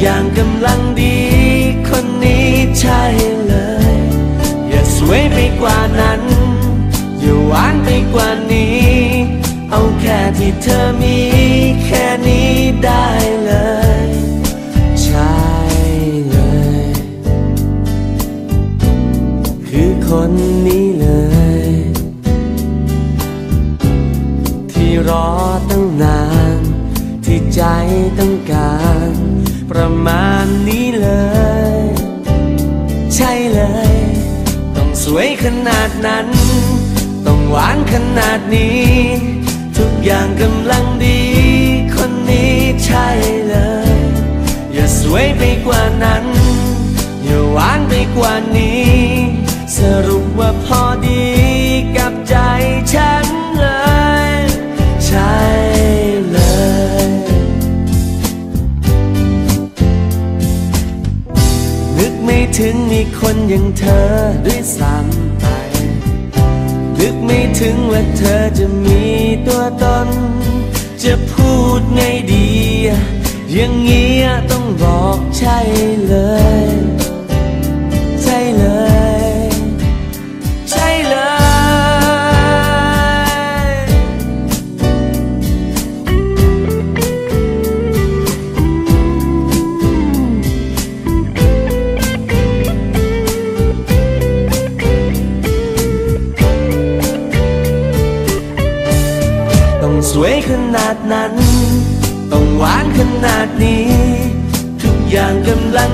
อย่างกำลังดี คนนี้ใช่เลย อย่าสวยไปกว่านั้น อย่าหวานไปกว่านี้ เอาแค่ที่เธอมี แค่นี้ได้เลยใช่เลย คือคนนี้เลย ที่รอตั้งนาน ที่ใจต้องการ ประมาณนี้เลย ใช่เลย ต้องสวยขนาดนั้น ต้องหวานขนาดนี้ ทุกอย่างกำลังดี คนนี้ใช่เลย อย่าสวยไปกว่านั้น อย่าหวานไปกว่านี้ สรุปว่า งเธอด้วยซ้ำไป นึกไม่ถึงว่าเธอจะมีตัวตน จะพูดไงดี อย่างเงี้ยต้องบอกใช่เลย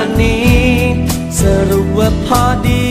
้สรุปว่า พอดี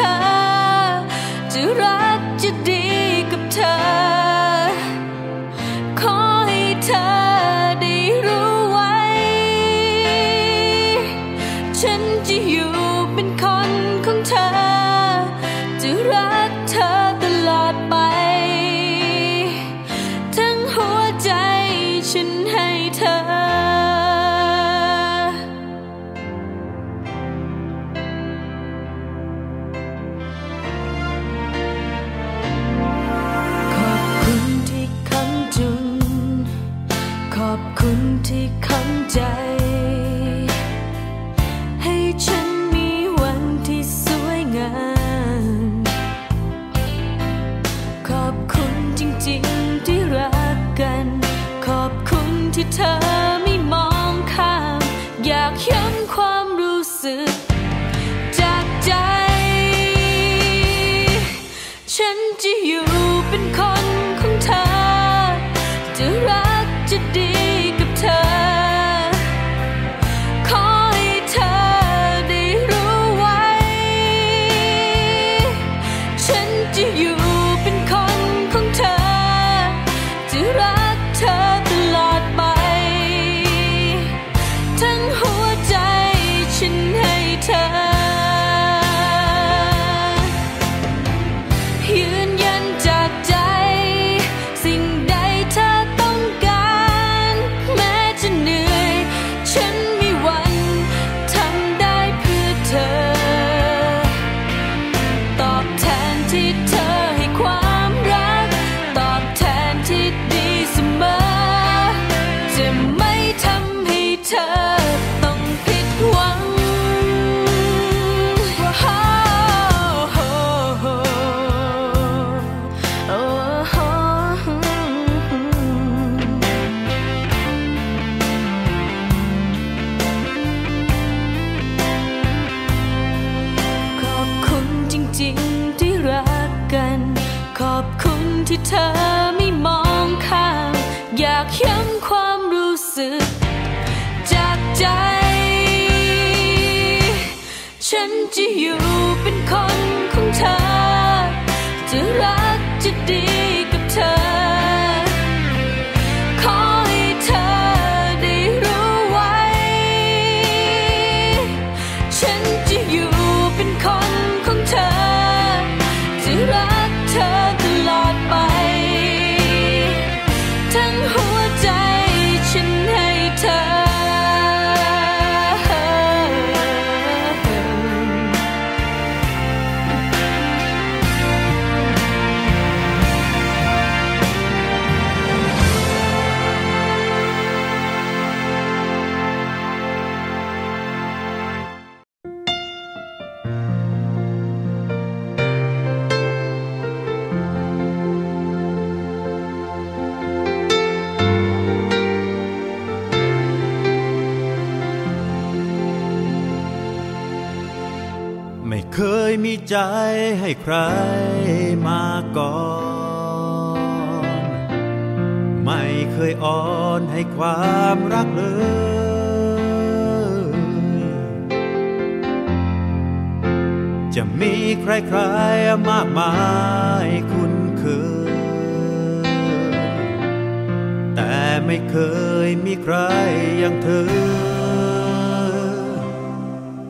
เธอ จะรักจะดีกับเธอ touch. ีใจให้ใครมาก่อน ไม่เคยอ่อนให้ความรักเลย จะมีใครใครมากมายคุณเคย แต่ไม่เคยมีใครอย่างเธอ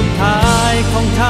สุดท้ายของเธอ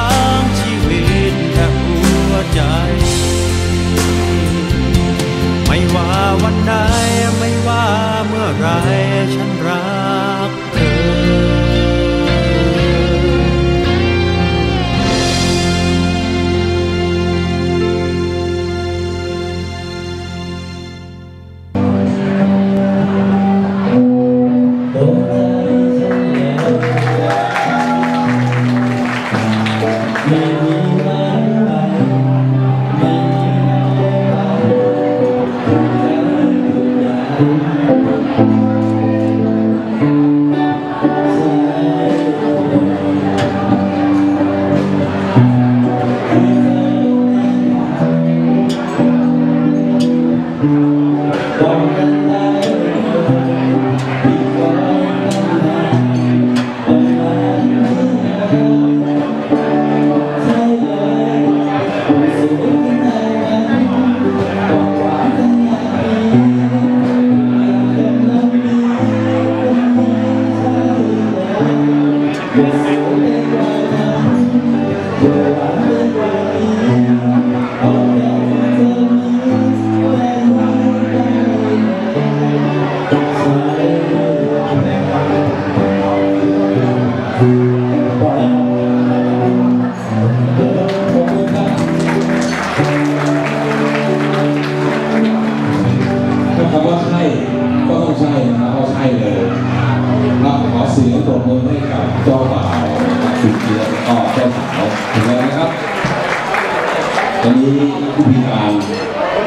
ถึงแล้วนะครับ ตอนนี้ผู้พิการ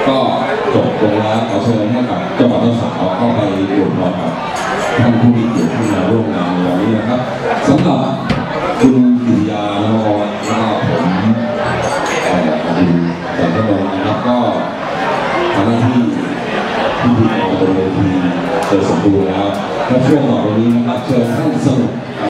ก็จบลงแล้วขอเชิญให้กับเจ้าบ่าวเจ้าสาวเข้าไปอวยพรกับท่านผู้มีเกียรติที่มาร่วมงานในวันนี้นะครับสำหรับคุณกิติยาแล้วก็แล้วก็ผมเอ่อคุณสันทนนนะครับก็ทำหน้าที่ที่ดีของบนเวทีโดยสมบูรณ์แล้วและช่วงต่อไปนี้นะครับเชิญท่านสรุป